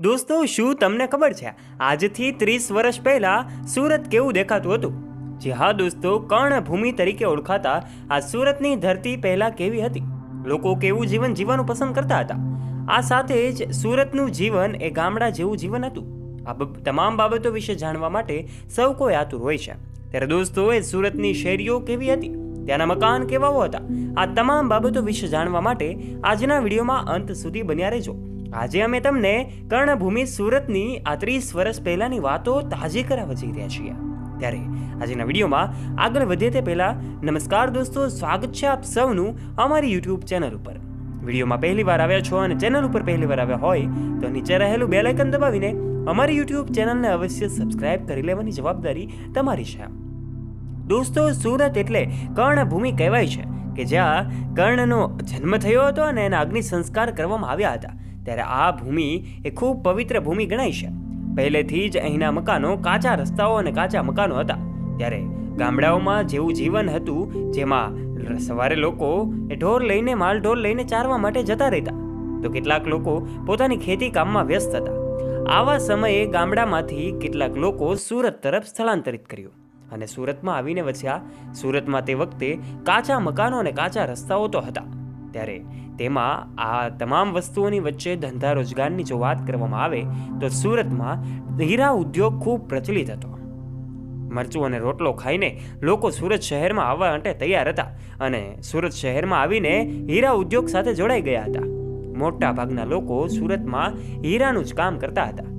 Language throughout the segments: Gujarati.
દોસ્તો, શું તમને ખબર છે, આજથી ત્રીસ વર્ષ પહેલા સુરત કેવું દેખાતું હતું? જે હા દોસ્તો, કર્ણભૂમિ તરીકે ઓળખાતા આ સુરતની ધરતી પહેલા કેવી હતી? લોકો કેવું જીવન જીવવાનું પસંદ કરતા હતા? આ સાથે જ સુરતનું જીવન એ ગામડા જેવું જીવન હતું. આ તમામ બાબતો વિશે જાણવા માટે સૌ કોઈ આતુર હોય છે. ત્યારે દોસ્તો, એ સુરતની શેરીઓ કેવી હતી? ત્યાંના મકાન કેવાઓ હતા? આ તમામ બાબતો વિશે જાણવા માટે આજના વિડીયોમાં અંત સુધી બન્યા રહેજો. આજે અમે તમને કર્ણભૂમિ સુરતની આ ત્રીસ વર્ષ પહેલાની વાતો તાજી કરાવવા જઈ રહ્યા છીએ. ત્યારે આજના વિડીયોમાં આગળ વધીએ તે પહેલા નમસ્કાર દોસ્તો, સ્વાગત છે આપ સૌનું અમારી યુટ્યુબ ચેનલ ઉપર. વિડીયોમાં પહેલી વાર આવ્યા છો અને ચેનલ ઉપર પહેલી વાર આવ્યા હોય તો નીચે રહેલું બેલ આઇકન દબાવીને અમારી યુટ્યુબ ચેનલને અવશ્ય સબસ્ક્રાઇબ કરી લેવાની જવાબદારી તમારી છે. દોસ્તો, સુરત એટલે કર્ણભૂમિ કહેવાય છે કે જ્યાં કર્ણનો જન્મ થયો હતો અને એના અગ્નિ સંસ્કાર કરવામાં આવ્યા હતા. ત્યારે આ ભૂમિ એ ખૂબ પવિત્ર ભૂમિ ગણાય છે. પહેલેથી જ અહીંના મકાનો કાચા રસ્તાઓ અને કાચા મકાનો હતા. ત્યારે ગામડાઓમાં જેવું જીવન હતું, જેમાં સવારે લોકો એ ઢોર લઈને માલ ઢોર લઈને ચારવા માટે જતા રહેતા. તો કેટલાક લોકો પોતાની ખેતી કામમાં વ્યસ્ત હતા. આવા સમયે ગામડામાંથી કેટલાક લોકો સુરત તરફ સ્થળાંતરિત કર્યું. અને સુરતમાં આવીને વસ્યા. સુરતમાં તે વખતે કાચા મકાનો અને કાચા રસ્તાઓ તો હતા. ત્યારે તેમાં આ તમામ વસ્તુઓની વચ્ચે ધંધા રોજગારની જો વાત કરવામાં આવે, તો સુરતમાં હીરા ઉદ્યોગ ખૂબ પ્રચલિત હતો. મરચું અને રોટલો ખાઈને લોકો સુરત શહેરમાં આવવા માટે તૈયાર હતા અને સુરત શહેરમાં આવીને હીરા ઉદ્યોગ સાથે જોડાઈ ગયા હતા. મોટા ભાગના લોકો સુરતમાં હીરાનું જ કામ કરતા હતા.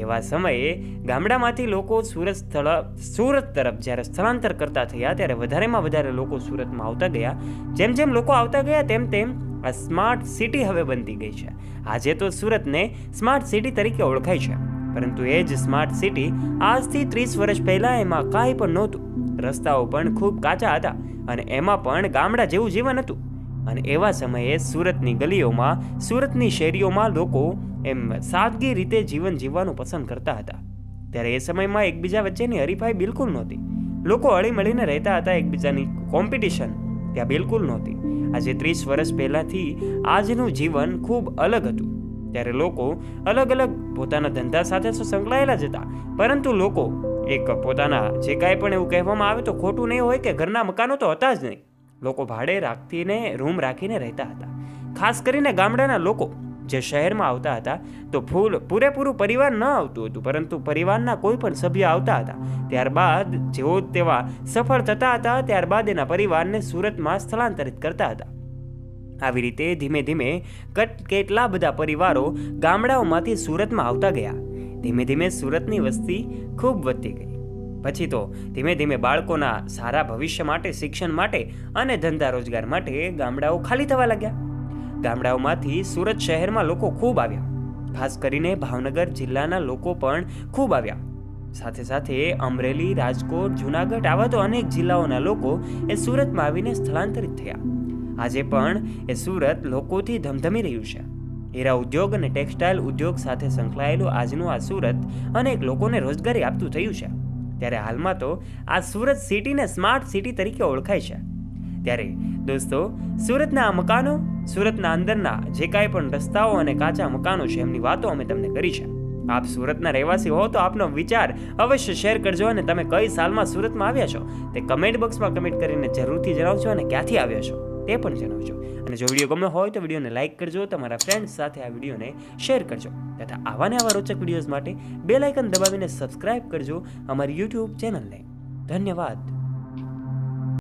એવા સમયે ગામડામાંથી લોકો સુરત સ્થળ, સુરત તરફ જ્યારે સ્થળાંતર કરતા થયા ત્યારે વધારેમાં વધારે લોકો સુરતમાં આવતા ગયા. જેમ જેમ લોકો આવતા ગયા તેમ તેમ આ સ્માર્ટ સિટી હવે બનતી ગઈ છે. આજે તો સુરતને સ્માર્ટ સિટી તરીકે ઓળખાય છે. પરંતુ એ જ સ્માર્ટ સિટી આજથી ત્રીસ વર્ષ પહેલાં એમાં કાંઈ પણ નહોતું. રસ્તાઓ પણ ખૂબ કાચા હતા અને એમાં પણ ગામડા જેવું જીવન હતું. અને એવા સમયે સુરતની ગલીઓમાં, સુરતની શેરીઓમાં લોકો એમ સાદગી રીતે જીવન જીવવાનું પસંદ કરતા હતા. ત્યારે એ સમયમાં એકબીજા વચ્ચેની હરીફાઈ બિલકુલ નહોતી. લોકો હળી મળીને રહેતા હતા એકબીજાની કોમ્પિટિશન ત્યાં બિલકુલ નહોતી. આજે ત્રીસ વર્ષ પહેલાંથી આજનું જીવન ખૂબ અલગ હતું. ત્યારે લોકો અલગ અલગ પોતાના ધંધા સાથે સંકળાયેલા જ હતા. પરંતુ લોકો એક પોતાના જે કાંઈ પણ એવું કહેવામાં આવે તો ખોટું નહીં હોય કે ઘરના મકાનો તો હતા જ નહીં. લોકો ભાડે રાખીને, રૂમ રાખીને રહેતા હતા. ખાસ કરીને ગામડાના લોકો જે શહેરમાં આવતા હતા, તો ફૂલ, પૂરેપૂરું પરિવાર ન આવતું હતું, પરંતુ પરિવારના કોઈ પણ સભ્ય આવતા હતા. ત્યારબાદ જેઓ તેવા સફળ થતા હતા, ત્યારબાદ એના પરિવારને સુરતમાં સ્થળાંતરિત કરતા હતા. આવી રીતે ધીમે ધીમે કટ, કેટલા બધા પરિવારો ગામડાઓમાંથી સુરતમાં આવતા ગયા. ધીમે ધીમે સુરતની વસ્તી ખૂબ વધતી ગઈ. પછી તો ધીમે ધીમે બાળકોના સારા ભવિષ્ય માટે, શિક્ષણ માટે અને ધંધા રોજગાર માટે ગામડાઓ ખાલી થવા લાગ્યા. ગામડાઓમાંથી સુરત શહેરમાં લોકો ખૂબ આવ્યા. ખાસ કરીને ભાવનગર જિલ્લાના લોકો પણ ખૂબ આવ્યા. સાથે સાથે અમરેલી, રાજકોટ, જુનાગઢ આવા તો અનેક જિલ્લાઓના લોકો એ સુરતમાં આવીને સ્થળાંતરિત થયા. આજે પણ એ સુરત લોકોથી ધમધમી રહ્યું છે. હીરા ઉદ્યોગ અને ટેક્સટાઇલ ઉદ્યોગ સાથે સંકળાયેલું આજનું આ સુરત અનેક લોકોને રોજગારી આપતું થયું છે. ત્યારે હાલમાં તો આ સુરત સિટીને સ્માર્ટ સિટી તરીકે ઓળખાય છે. ત્યારે દોસ્તો, સુરતના આ મકાનો સુરતના અંદરના જે કાંઈ પણ રસ્તાઓ અને કાચા મકાનો છે, એમની વાતો અમે તમને કરી છે. આપ સુરતના રહેવાસી હો તો આપનો વિચાર અવશ્ય શેર કરજો અને તમે કઈ સાલમાં સુરતમાં આવ્યા છો, તે કમેન્ટ બોક્સમાં કમેન્ટ કરીને જરૂરથી જણાવજો અને ક્યાંથી આવ્યા છો, તે પણ જણાવજો. અને જો વીડિયો ગમ્યો હોય તો વિડીયોને લાઇક કરજો, તમારા ફ્રેન્ડ્સ સાથે આ વિડીયોને શેર કરજો. તથા આવા ને આવા રોચક વિડીયોઝ માટે બે લાઇકન દબાવીને સબસ્ક્રાઇબ કરજો અમારી યુટ્યુબ ચેનલને. ધન્યવાદ.